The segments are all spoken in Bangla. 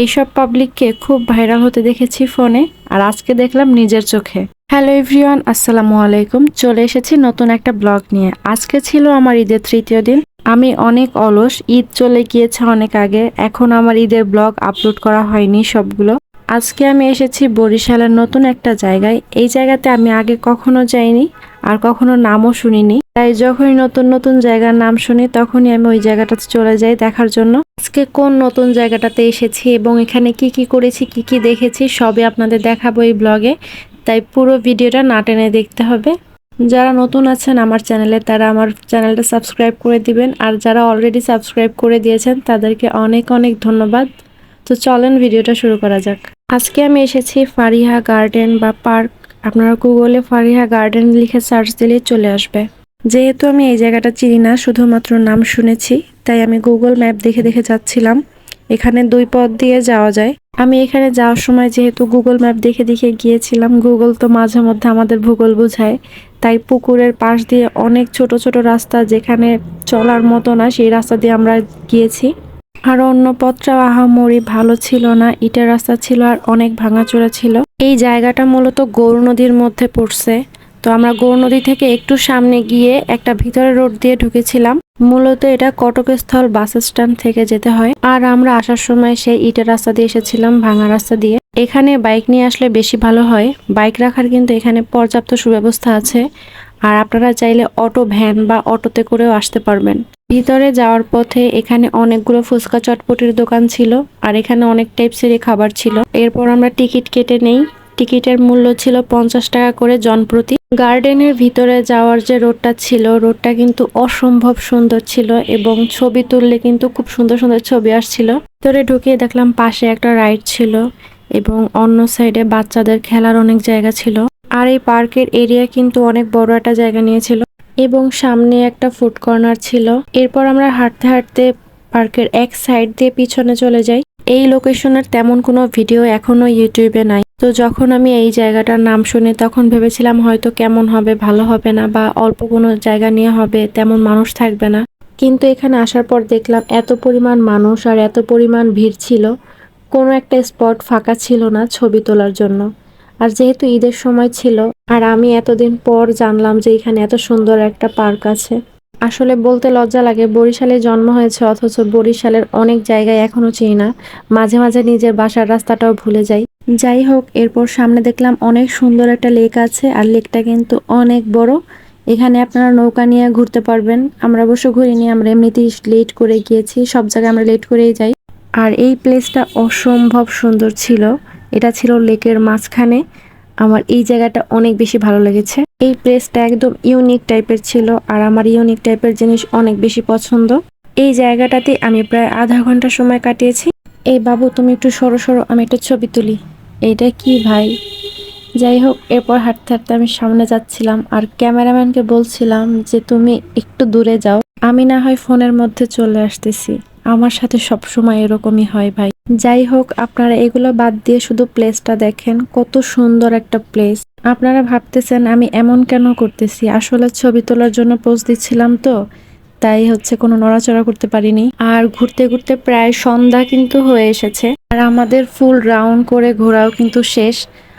এইসব পাবলিককে খুব ভাইরাল হতে দেখেছি ফোনে, আর আজকে দেখলাম নিজের চোখে। হ্যালো এভরিওয়ান আসসালামু আলাইকুম। চলে এসেছি নতুন একটা ব্লগ নিয়ে। আজকে ছিল আমার ঈদের তৃতীয় দিন। আমি অনেক অলস, ঈদ চলে গিয়েছে অনেক আগে। এখন আমার ঈদের ব্লগ আপলোড করা হয়নি সবগুলো। আজকে আমি এসেছি বরিশালের নতুন একটা জায়গায়। এই জায়গাতে আমি আগে কখনো যাইনি। আর কখনো নামও শুনিনি। তাই যখনই নতুন নতুন জায়গার নাম শুনি, তখনই আমি ওই জায়গাটাতে চলে যাই দেখার জন্য। আজকে কোন নতুন জায়গাটাতে এসেছি এবং এখানে কি কি করেছি, কি কি দেখেছি, সবই আপনাদের দেখাবো এই ব্লগে। তাই পুরো ভিডিওটা না টেনে দেখতে হবে। যারা নতুন আছেন আমার চ্যানেলে, তারা আমার চ্যানেলটা সাবস্ক্রাইব করে দিবেন। আর যারা অলরেডি সাবস্ক্রাইব করে দিয়েছেন, তাদেরকে অনেক অনেক ধন্যবাদ। তো চলেন ভিডিওটা শুরু করা যাক। আজকে আমি এসেছি ফারিহা গার্ডেন বা পার্ক আপনারা গুগলে ফারিহা গার্ডেন লিখে সার্চ দিলে চলে আসবে। যেহেতু আমি এই জায়গাটা চিনি না, শুধুমাত্র নাম শুনেছি, তাই আমি গুগল ম্যাপ দেখে দেখে যাচ্ছিলাম। এখানে দুই পথ দিয়ে যাওয়া যায়। আমি এখানে যাওয়ার সময় যেহেতু গুগল ম্যাপ দেখে দেখে গিয়েছিলাম গুগল তো মাঝে মধ্যে আমাদের ভূগোল বোঝায়। তাই পুকুরের পাশ দিয়ে অনেক ছোট ছোট রাস্তা যেখানে চলার মতো না, সেই রাস্তা দিয়ে আমরা গিয়েছি। আর অন্য পথটা আহামরি ভালো ছিল না, ইটের রাস্তা ছিল আর অনেক ভাঙাচোরা ছিল। এই জায়গাটা মূলত গৌর নদীর মধ্যে পড়ছে। তো আমরা গৌর নদী থেকে একটু সামনে গিয়ে একটা ভিতরে রোড দিয়ে ঢুকেছিলাম। মূলত এটা কটকস্থল বাস স্ট্যান্ড থেকে যেতে হয়। আর আমরা আসার সময় সেই ইটের রাস্তা দিয়ে এসেছিলাম ভাঙা রাস্তা দিয়ে। এখানে বাইক নিয়ে আসলে বেশি ভালো হয়। বাইক রাখার কিন্তু এখানে পর্যাপ্ত সুব্যবস্থা আছে। আর আপনারা চাইলে অটো, ভ্যান বা অটোতে করেও আসতে পারবেন। ভিতরে যাওয়ার পথে এখানে অনেকগুলো ফুচকা চটপটির দোকান ছিল, আর এখানে অনেক টাইপসেরই খাবার ছিল। এরপর আমরা টিকিট কেটে নেই। টিকিটের মূল্য ছিল পঞ্চাশ টাকা করে জনপ্রতি গার্ডেনের ভিতরে যাওয়ার যে রোডটা ছিল, রোডটা কিন্তু অসম্ভব সুন্দর ছিল এবং ছবি তুললে কিন্তু খুব সুন্দর সুন্দর ছবি আসছিল। ভিতরে ঢুকিয়ে দেখলাম পাশে একটা রাইড ছিল এবং অন্য সাইডে বাচ্চাদের খেলার অনেক জায়গা ছিল। আর এই পার্কের এরিয়া কিন্তু অনেক বড় একটা জায়গা নিয়েছিল। এবং সামনে একটা ফুড কর্নার ছিল। এরপর আমরা হাঁটতে হাঁটতে পার্কের এক সাইড দিয়ে পিছনে চলে যাই। এই লোকেশনের তেমন কোনো ভিডিও এখনও ইউটিউবে নাই। তো যখন আমি এই জায়গাটার নাম শুনি, তখন ভেবেছিলাম হয়তো কেমন হবে, ভালো হবে না বা অল্প কোনো জায়গা নিয়ে হবে, তেমন মানুষ থাকবে না। কিন্তু এখানে আসার পর দেখলাম এত পরিমাণ মানুষ আর এত পরিমাণ ভিড় ছিল। কোনো একটা স্পট ফাঁকা ছিল না ছবি তোলার জন্য। আর যেহেতু ঈদের সময় ছিল, আর আমি এতদিন পর জানলাম যে এখানে এত সুন্দর একটা পার্ক আছে। আসলে বলতে লজ্জা লাগে, বরিশালে জন্ম হয়েছে, অথচ বরিশালের অনেক জায়গায় এখনও চিনি না। মাঝে মাঝে নিজের বাসার রাস্তাটাও ভুলে যাই। যাই হোক, এরপর সামনে দেখলাম অনেক সুন্দর একটা লেক আছে, আর লেকটা কিন্তু অনেক বড়। এখানে আপনারা নৌকা নিয়ে ঘুরতে পারবেন। আমরা অবশ্য ঘুরিনি, আমরা এমনিতেই লেট করে গিয়েছি, সব জায়গায় আমরা লেট করেই যাই। আর এই প্লেসটা অসম্ভব সুন্দর ছিল। এটা ছিল লেকের মাঝখানে। আমার এই জায়গাটা অনেক বেশি ভালো লেগেছে। এই প্লেসটা একদম ইউনিক টাইপের ছিল আর আমার ইউনিক টাইপের জিনিস অনেক বেশি পছন্দ। এই জায়গাটাতে আমি প্রায় আধা ঘণ্টা সময় কাটিয়েছি। এই বাবু, তুমি একটু সরো সরো, আমি একটা ছবি তুলি। এইটা কি ভাই? যাই হোক, এরপর হাঁটতে হাঁটতে আমি সামনে যাচ্ছিলাম আর ক্যামেরাম্যানকে বলছিলাম যে, তুমি একটু দূরে যাও। আমি না হয় ফোনের মধ্যে চলে আসতেছি। আমার সাথে সব সময় এরকমই হয় ভাই। যাই হোক, আপনারা এগুলো বাদ দিয়ে শুধু প্লেসটা দেখেন, কত সুন্দর একটা প্লেস আপনারা ভাবতেছেন, আমি এমন কেন করতেছি? আসলে ছবি তোলার জন্য পোজ দিচ্ছিলাম তো, তাই হচ্ছে কোনো নড়াচড়া করতে পারিনি। আর ঘুরতে ঘুরতে প্রায় সন্ধ্যা কিন্তু হয়ে এসেছে। আর আমাদের ফুল রাউন্ড করে ঘোরাও কিন্তু শেষ।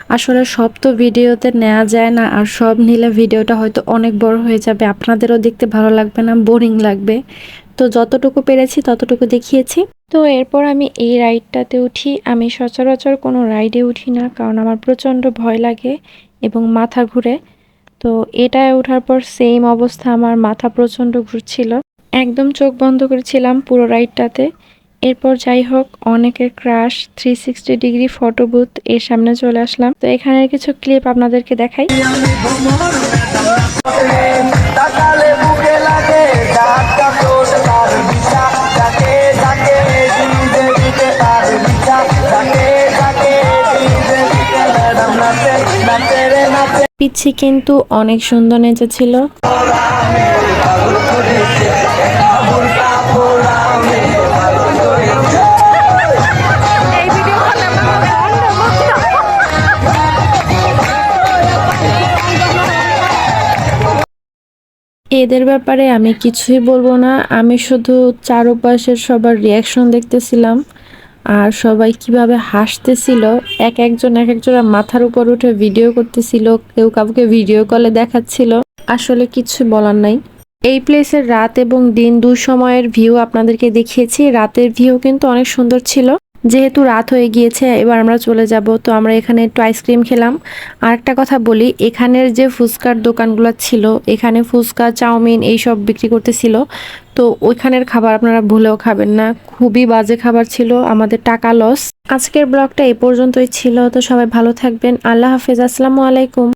আসলে সব তো ভিডিওতে নেওয়া যায় না, আর সব নিলে ভিডিওটা হয়তো অনেক বড় হয়ে যাবে। আপনাদেরও দেখতে ভালো লাগবে না, বোরিং লাগবে। তো যতটুকু পেরেছি ততটুকু দেখিয়েছি। তো এরপর আমি এই রাইডটাতে উঠি। আমি সচরাচর কোনো রাইডে উঠি না, কারণ আমার প্রচণ্ড ভয় লাগে এবং মাথা ঘুরে। তো এটায় ওঠার পর সেম অবস্থা, আমার মাথা প্রচণ্ড ঘুরছিল। একদম চোখ বন্ধ করেছিলাম পুরো রাইডটাতে। এরপর যাই হোক, অনেকের crush three sixty degree photo booth এর সামনে চলে আসলাম। তো এখানের কিছু ক্লিপ আপনাদেরকে দেখাই। পিচ্ছি কিন্তু অনেক সুন্দর নেচেছিল। এদের ব্যাপারে আমি কিছুই বলব না। আমি শুধু চারপাশের সবার রিয়াকশন দেখতেছিলাম। আর সবাই কীভাবে হাসতেছিল, এক একজন এক একজনের মাথার উপর উঠে ভিডিও করতেছিল, কেউ কাউকে ভিডিও কলে দেখাচ্ছিল। আসলে কিছু বলার নাই। এই প্লেসের রাত এবং দিন দু সময়ের ভিউ আপনাদেরকে দেখিয়েছি। রাতের ভিউ কিন্তু অনেক সুন্দর ছিল। যেহেতু রাত হয়ে গিয়েছে, এবার আমরা চলে যাব। তো আমরা এখানে একটু আইসক্রিম খেলাম। আর একটা কথা বলি, এখানের যে ফুচকার দোকানগুলো ছিল, এখানে ফুচকা, চাউমিন এইসব বিক্রি করতেছিল। তো ওইখানের খাবার আপনারা ভুলেও খাবেন না। খুবই বাজে খাবার ছিল, আমাদের টাকা লস আজকের ব্লগটা এই পর্যন্তই ছিল, তো সবাই ভালো থাকবেন। আল্লাহ হাফেজ, আসসালামু আলাইকুম।